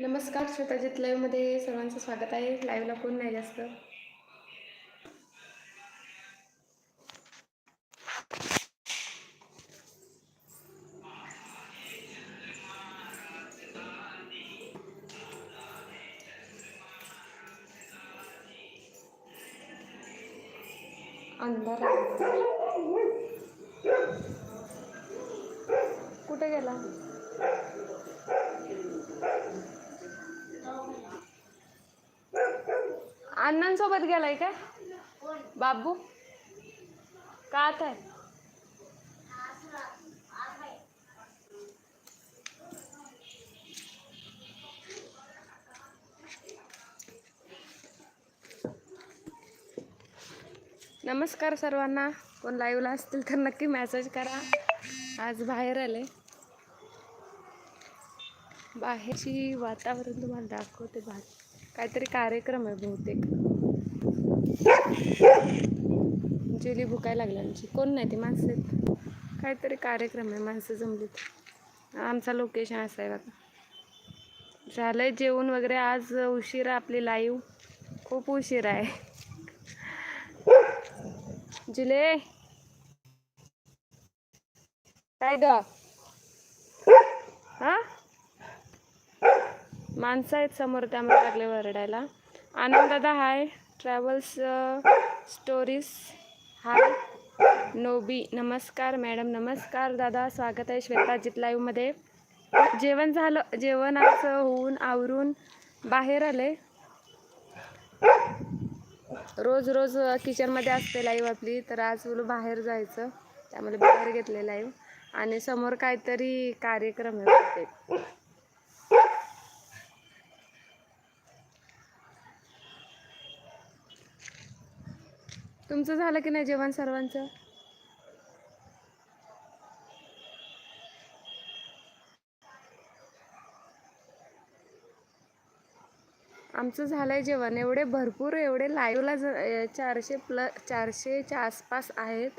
नमस्कार श्रोताजित लाईव्हमध्ये सर्वांचं स्वागत आहे. लाईव्हला कोण नाही जास्त. अंधार कुठे गेला? अण्णांसोबत गेलाय काय? बाबू? का आता आहे? नमस्कार सर्वांना. कोण लाईव्हला असतील तर नक्की मेसेज करा. आज बाहेर आले. बाहेरची वातावरण तुम्हाला दाखवते. बाहेर काहीतरी कार्यक्रम आहे बहुतेक. जेली भुकायला लागल्या आमची कोण नाही ती माणसं आहेत. काहीतरी कार्यक्रम आहे माणसं जमलीत. आमचा लोकेशन असं आहे बघा. झालंय जेवण वगैरे. आज उशिरा आपली लाईव्ह खूप उशिरा आहे. जुले. काय ग? हा? माणसं आहेत समोर त्यामुळे लागले वरडायला. आनंद दादा हाय ट्रॅव्हल्स स्टोरीज हाय नोबी नमस्कार. मॅडम नमस्कार. दादा स्वागत आहे श्वेताजित लाईव्हमध्ये जेवण झालं. जेवण असं uh, होऊन आवरून बाहेर आले. रोज रोज uh, किचनमध्ये असते लाईव्ह आपली. तर आज बोलू बाहेर जायचं. त्यामुळे बाहेर घेतले लाईव्ह आणि समोर काहीतरी कार्यक्रम आहे. तुमचं झालं की नाही जेवण सर्वांचं? आमचं झालंय जेवण. एवढे भरपूर एवढे लाईव्हला ज चारशे प्लस चारशेच्या आसपास आहेत.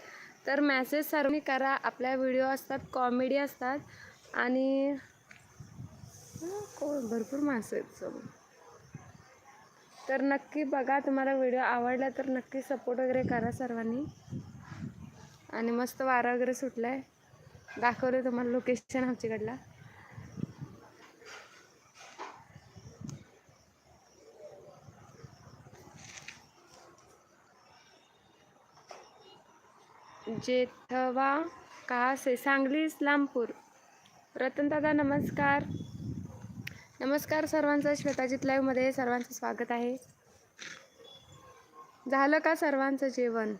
तर मॅसेज सर्वनी करा. आपल्या व्हिडिओ असतात कॉमेडी असतात. आणि हं, भरपूर माणसं आहेत. समोर तर नक्की बघा तुम्हाला व्हिडिओ आवडला तर नक्की सपोर्ट वगैरे करा सर्वांनी. आणि मस्त वारा वगैरे सुटला आहे दाखवलं तुम्हाला लोकेशन आमच्याकडला. जेथवा कहासे सांगली इस्लामपूर रतनदादा नमस्कार. नमस्कार सर्वांचं श्वेताजीत लाईव्हमध्ये सर्वांचं स्वागत आहे. झालं का सर्वांचं जेवण?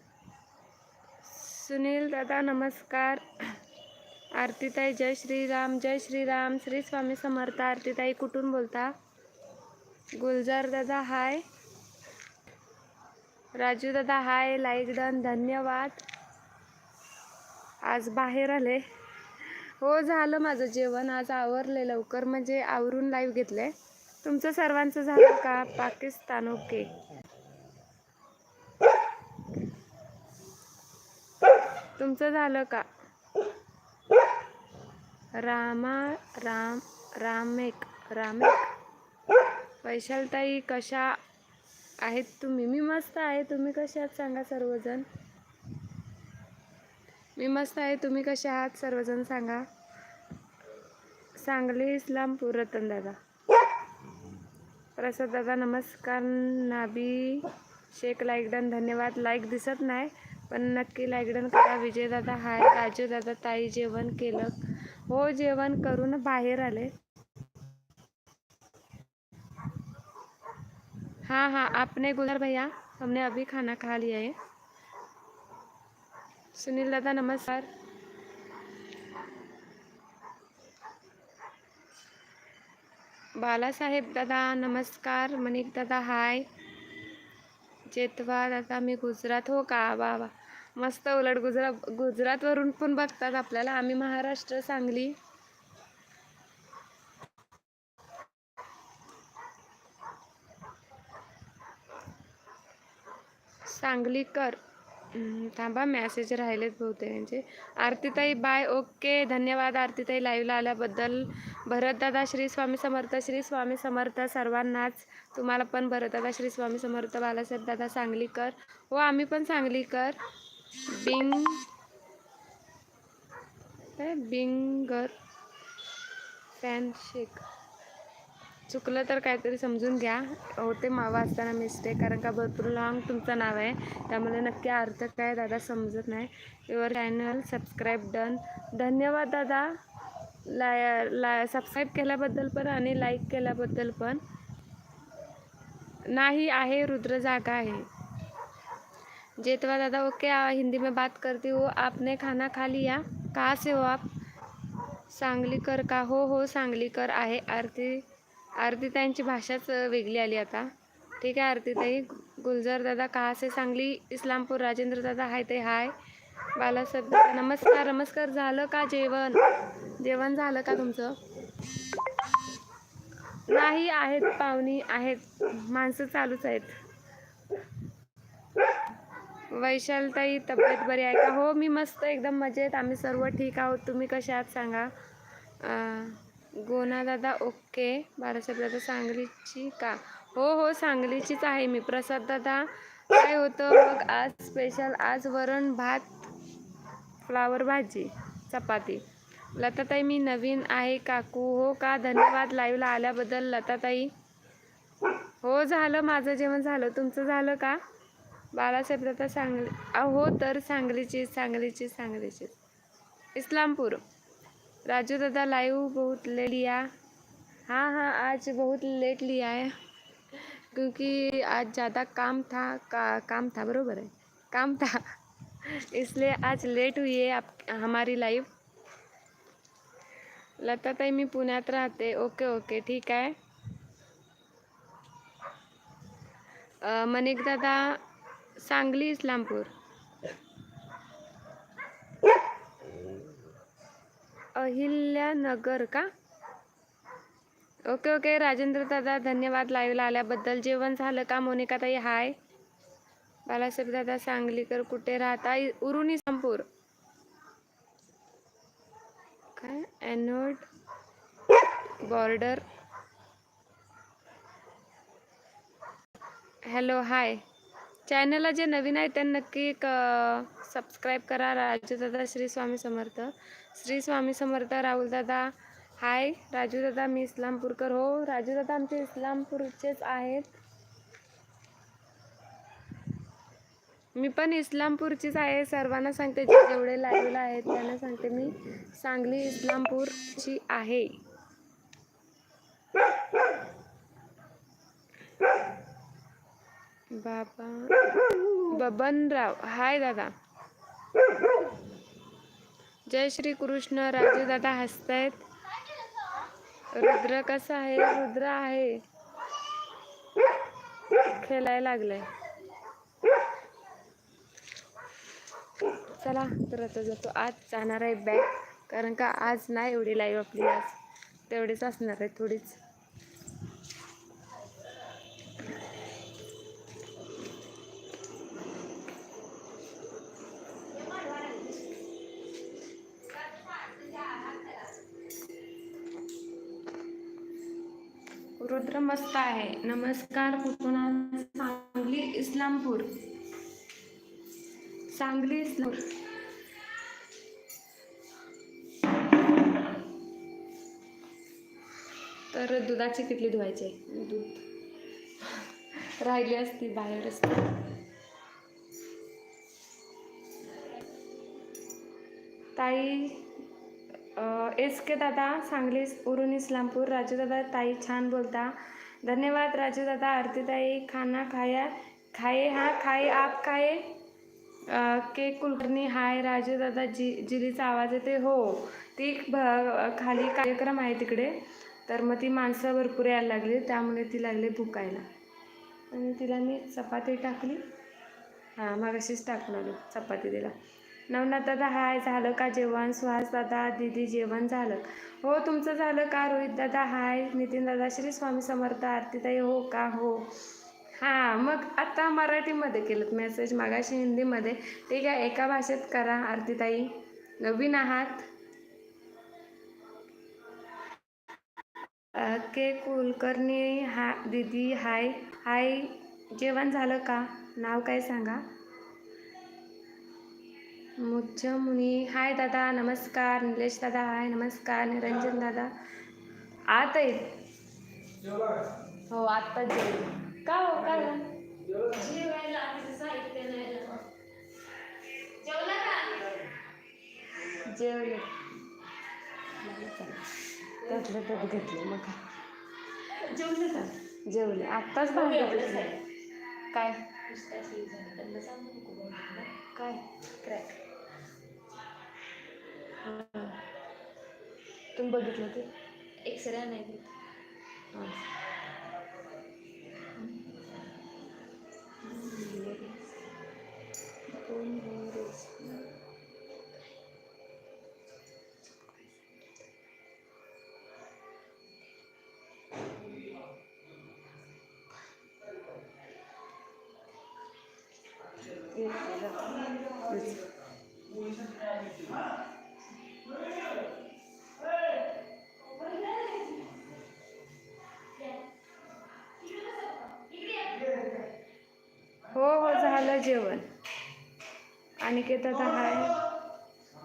सुनील दादा नमस्कार. आरतीताई जय श्रीराम जय श्रीराम. श्री स्वामी समर्थ आरतीताई कुठून बोलता? गुलजार दादा हाय. राजू दादा हाय. लाईक डन धन्यवाद. आज बाहेर आले. हो झालं माझं जेवण. आज आवरले लवकर. म्हणजे आवरून लाईव्ह घेतलंय. तुमचं सर्वांचं झालं का? पाकिस्तान ओके तुमचं झालं का? रामा राम रामेक रामेक. वैशालताई कशा आहेत तुम्ही? मी मस्त आहे. तुम्ही कशा आहात? सांगा सर्वजण. मी मस्त आहे. तुम्ही कसे आहात? सर्वजण सांगा. सांगली इस्लामपूर रतन दादा. प्रसाद दादा नमस्कार. नाबी शेख लाईक डन धन्यवाद. लाईक दिसत नाही पण नक्की लाईक डन करा. विजय दादा हाय राजू दादा ताई जेवण केलं. हो जेवण करून बाहेर आले. हाँ हाँ. आपने गुलर भैया हमने अभी खाना खा लिया है. सुनील दादा नमस्कार. बालासाहेब दादा नमस्कार. मनिक दादा हाय. जेतवा दादा मी गुजरात. हो का? वा वा. मस्त उलट गुजरा गुजरातवरून पण बघतात आपल्याला. आम्ही महाराष्ट्र सांगली. सांगलीकर. थांबा मॅसेज राहिलेत बहुतेकांचे. आरतीताई बाय ओके धन्यवाद आरतीताई लाईव्हला आल्याबद्दल. भरतदादा श्री स्वामी समर्थ श्री स्वामी समर्थ सर्वांनाच. तुम्हाला पण भरतदादा श्री स्वामी समर्थ बालासाहेब दादा सांगलीकर. हो आम्ही पण सांगलीकर. बिंग काय बिंगर फॅन शेक चुकलं तर काहीतरी समजून घ्या. होते मावा असताना मिस्टेक कारण का भरपूर लॉंग तुमचं नाव आहे. त्यामुळे नक्की अर्थ काय दादा समजत नाही. युअर चॅनल सबस्क्राईब डन धन्यवाद दादा. लाय ला सबस्क्राईब केल्याबद्दल पण आणि लाईक केल्याबद्दल पण. नाही आहे रुद्र जागा आहे. जेतवा दादा ओके हिंदी में बात करती हो. आपने खाना खा लिया? कहाँ से हो आप? सांगलीकर का हो हो सांगलीकर आहे. आरती आरतीताईंची भाषाच वेगळी आली आता. ठीक आहे आरतीताई गुलजार दादा कहासे सांगली इस्लामपूर राजेंद्र दादा हाय ते हाय. बालासाहेब दादा नमस्कार नमस्कार. झालं का जेवण? जेवण झालं का तुमचं? नाही आहेत पाहुणी आहेत. माणसं चालूच आहेत. वैशालताई तब्येत बरी आहे का? हो मी मस्त एकदम मजेत. आम्ही सर्व ठीक आहोत. तुम्ही कशा आहात सांगा. हो ना दादा ओके. बाळासाहेब दादा सांगलीची का? हो हो सांगलीचीच आहे मी. प्रसाद दादा काय होतं? मग आज स्पेशल आज वरण भात फ्लावर भाजी चपाती. लताताई मी नवीन आहे काकू. हो का? धन्यवाद. लाईव्हला आल्याबद्दल लताताई. हो झालं माझं जेवण झालं. तुमचं झालं का? बाळासाहेब दादा सांगली अहो तर सांगलीची सांगलीची सांगलीची इस्लामपूर. राजू दादा लाइव बहुत ले लिया। हाँ हाँ आज बहुत लेट लिया है क्योंकि आज ज़्यादा काम था का काम था बरोबर है काम था इसलिए आज लेट हुई है आप हमारी लाइव। लता लताताई मी पुण्यात राहते ओके ओके ठीक अ, मनिक दादा सांगली इस्लामपूर। अहिल्यानगर का? Okay okay. राजेंद्र दादा धन्यवाद. लाईव्हला आल्याबद्दल. जेवण झालं का मोनिका ताई हाय. बालासाहेब दादा सांगलीकर कुठे राहता? उरुणी संपूर. काय? एनोड बॉर्डर. Hello hi. चॅनलला जे नवीन आहे त्यांना नक्की क सबस्क्राईब करा. राजू दादा श्री स्वामी समर्थ. श्री स्वामी समर्थ राहुलदादा. हाय राजू दादा मी इस्लामपूरकर. हो राजू दादा आमचे इस्लामपूरचेच आहेत. मी पण इस्लामपूरचीच आहे. सर्वांना सांगते जे जेवढे लाईव्हला आहेत त्यांना सांगते मी. सांगली इस्लामपूरची आहे. बाबा बबनराव. हाय दादा. जय श्री कृष्ण राजू दादा हसतायत. रुद्र कसा आहे? रुद्र आहे. खेळायला लागलाय. चला तर आता जातो. आज जाणार आहे बॅग कारण का आज नाही एवढी लाईव्ह आपली आज. तेवढीच असणार आहे थोडीच. मस्त आहे. नमस्कार कुठून सांगली इस्लामपूर. सांगली इस्लामपूर. तर दुधाची किटली धुवायची दूध. राहिली असती बाहेर. असते ताई एस के दादा सांगली उरून इस्लामपूर. राजू दादा ताई छान बोलता. धन्यवाद राजू दादा आरतीताई खाना खाया खाए हाँ खाए आप खाए। के कुलकर्णी हाय राजू दादा जी जिलीचा आवाज येते हो. ती भ- खाली कार्यक्रम आहे तिकडे तर मग ती माणसं भरपूर यायला लागली त्यामुळे ती लागली भुकायला. आणि तिला मी चपाती टाकली. हां मग अशीच टाकणार चपाती दिला नवनाथ दादा हाय झालं का जेवण? सुहास दादा दीदी जेवण झालं. हो तुमचं झालं का? रोहित दादा हाय. नितीन दादा श्री स्वामी समर्थ आरतीताई हो का? हो. हां मग आत्ता मराठीमध्ये केलं मेसेज मागाशी हिंदीमध्ये. ठीक आहे एका भाषेत करा आरतीताई. नवीन आहात? के कुलकर्णी हा दीदी हाय. हाय जेवण झालं का? नाव काय सांगा? मुच्छ मुनी। हाय दादा नमस्कार। निलेश दादा हाय नमस्कार। निरंजन दादा। आत आहेत हो आत्ताच जेवले का हो काय. जेवला का? जेवले. त्यातलं त्यात घेतलं मग. काय जेवले का? जेवले. आत्ताच बाहेर घेतले काय? काय? क्रॅक तुम्ही बघितलं ते? एक्सरे नाही हां. दोन अनिकेत आता हाय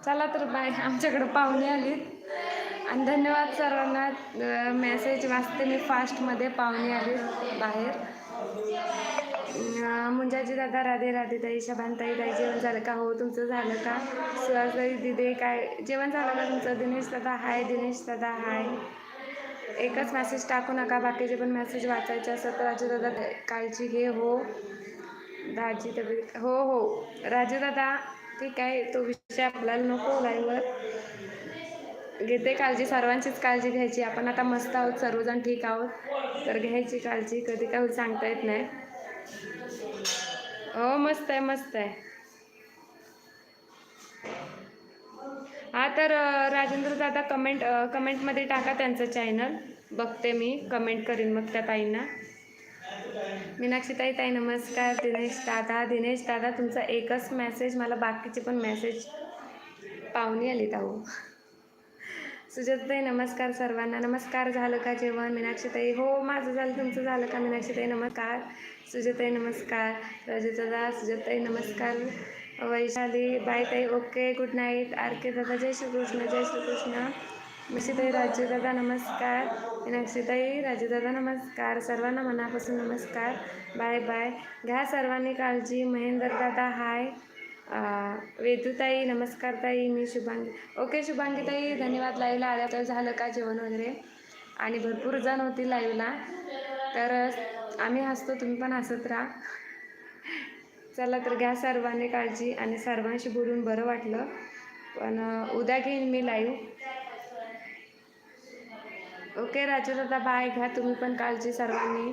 चला तर बाय आमच्याकडे पाहुणे आलीत. आणि धन्यवाद सर्वांना मेसेज वाचते मी फास्टमध्ये पाहुणे आलीत बाहेर. मुंजाजी दादा राधे राधे ताई शबानताई ताई जेवण झालं का हो? तुमचं झालं का? सुहासताई दिदे काय? जेवण झालं का तुमचं? दिनेश दादा हाय दिनेश दादा हाय. एकच मेसेज टाकू नका बाकीचे पण मेसेज वाचायचे असतात. तर राजू दादा काळजी घे हो. दाजी तब्येत हो हो. राजू दादा ठीक आहे तो विषय आपल्याला नको लाईव्हवर घेते काळजी सर्वांचीच काळजी घ्यायची. आपण आता मस्त आहोत सर्वजण ठीक आहोत. तर घ्यायची काळजी कधी काय सांगता येत नाही. हो मस्त आहे मस्त आहे. हा तर राजेंद्र दादा कमेंट कमेंटमध्ये टाका त्यांचं चॅनल. बघते मी कमेंट करीन मग त्या ताईंना. मीनाक्षी ताई ताई नमस्कार. दिनेश दादा दिनेश दादा तुमचा एकच मेसेज मला बाकीचे पण मेसेज पाहुणी आली ताऊ सुजाताई नमस्कार सर्वांना. नमस्कार झालं का जेवण? मीनाक्षीताई हो माझं झालं. तुमचं झालं का? मीनाक्षीताई नमस्कार. सुजाताई नमस्कार. रजतदा सुजाताई नमस्कार. वैशाली बाय ताई okay good night. R K दादा जय श्रीकृष्ण जय श्रीकृष्ण. मिशीताई राजूदादा नमस्कार. मीनाक्षीताई राजूदादा नमस्कार. सर्वांना मनापासून नमस्कार. Bye bye. घ्या सर्वांनी काळजी. महेंद्रदादा हाय. वेदूताई नमस्कार ताई. मी शुभांगी ओके शुभांगीताई. धन्यवाद. लाईव्हला आल्या तर झालं का जेवण वगैरे? आणि भरपूर जण होती लाईव्हला. तर आम्ही हसतो तुम्ही पण हसत राहा. चला तर घ्या सर्वांनी काळजी आणि सर्वांशी बोलून बरं वाटलं. पण उद्या घेईन मी लाईव्ह. ओके राजू दादा बाय घ्या तुम्ही पण काळजी सर्वांनी.